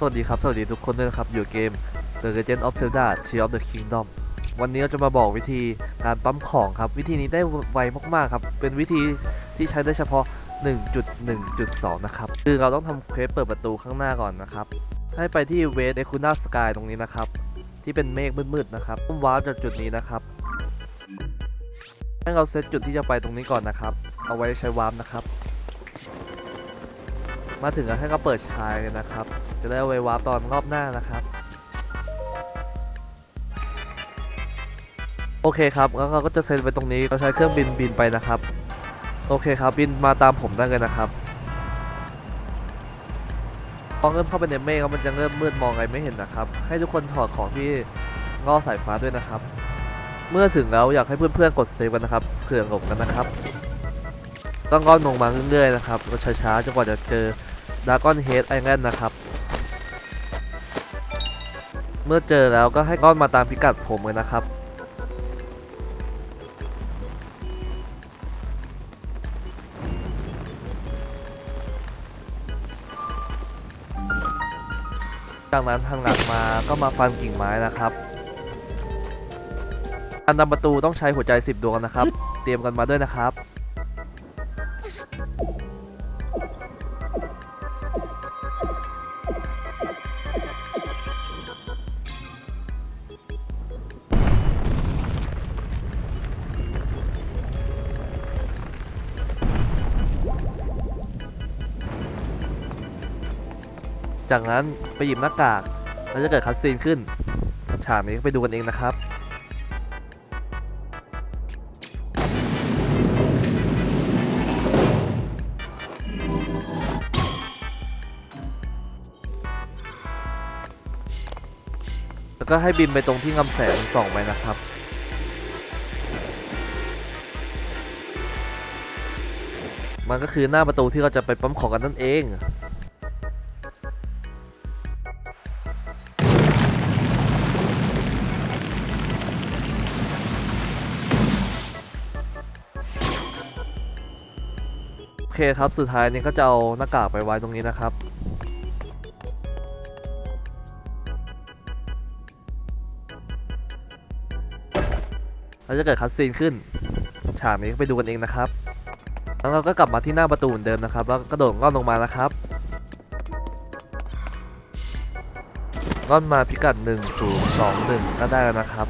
สวัสดีครับ สวัสดีทุกคนด้วยนะครับ อยู่เกม The Legend of Zelda Tears of the Kingdom วันนี้เราจะมาบอกวิธีการปั๊มของครับ วิธีนี้ได้ไวมากๆครับ เป็นวิธีที่ใช้ได้เฉพาะ 1.1.2 นะครับ คือเราต้องทำเควสเปิดประตูข้างหน้าก่อนนะครับ ให้ไปที่เวสเอคูน่าสกายตรงนี้นะครับ ที่เป็นเมฆมืดๆนะครับพุ่มว้าวจากจุดนี้นะครับ ให้เราเซตจุดที่จะไปตรงนี้ก่อนนะครับ เอาไว้ใช้วาร์ปนะครับ มาถึงก็ให้เขาเปิดชายเลยนะครับ จะได้เอาไว้วาร์ปตอนรอบหน้านะครับ โอเคครับแล้วเราก็จะเซตไว้ตรงนี้เราใช้เครื่องบินบินไปนะครับ โอเคครับบินมาตามผมได้เลยนะครับพอเริ่มเข้าไปในเมฆแล้วมันจะเริ่มมืดมองอะไรไม่เห็นนะครับ ให้ทุกคนถอดของที่งอสายฟ้าด้วยนะครับ เมื่อถึงแล้วอยากให้เพื่อนๆกดเซฟกันนะครับเผื่อหลงกันนะครับ ต้องก้อนลงมาเรื่อยๆนะครับก็ช้าๆจนกว่าจะเจอดากอนเฮดไอแลนด์นะครับ เมื่อเจอแล้วก็ให้ก้อนมาตามพิกัดผมเลยนะครับจากนั้นทางหลังมาก็มาฟันกิ่งไม้นะครับ การทำประตูต้องใช้หัวใจ 10 ดวงนะครับ เตรียมกันมาด้วยนะครับ จากนั้นไปหยิบหน้ากากแล้วจะเกิดคัดซีนขึ้น ฉากนี้ไปดูกันเองนะครับ แล้วก็ให้บินไปตรงที่งำแสงส่องไปนะครับ มันก็คือหน้าประตูที่เราจะไปปั๊มของกันนั่นเองโอเคครับ สุดท้ายนี้ก็จะเอาหน้ากากไปไว้ตรงนี้นะครับ แล้วจะเกิดคัดซีนขึ้น ฉากนี้ไปดูกันเองนะครับ แล้วเราก็กลับมาที่หน้าประตูเหมือนเดิมนะครับ แล้วกระโดดก้อนลงมานะครับก้อนมาพิกัด 1 0 2 1 ก็ได้แล้วนะครับ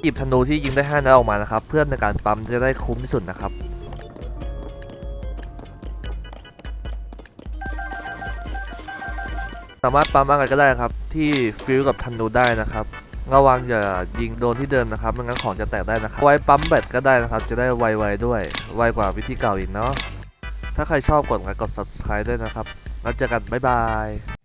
หยิบธนูที่ยิงได้5นัดออกมานะครับ เพื่อในการปั๊มจะได้คุ้มที่สุดนะครับสามารถปั๊มอะไรก็ได้ครับ ที่ฟิลกับธนูได้นะครับ ระวังอย่ายิงโดนที่เดิมนะครับไม่งั้นของจะแตกได้นะครับไว้ปั๊มแบตก็ได้นะครับ จะได้ไวๆด้วย ไวกว่าวิธีเก่าอีกเนาะถ้าใครชอบกดไลค์กด subscribe ด้วยนะครับแล้วเจอกันบ๊ายบาย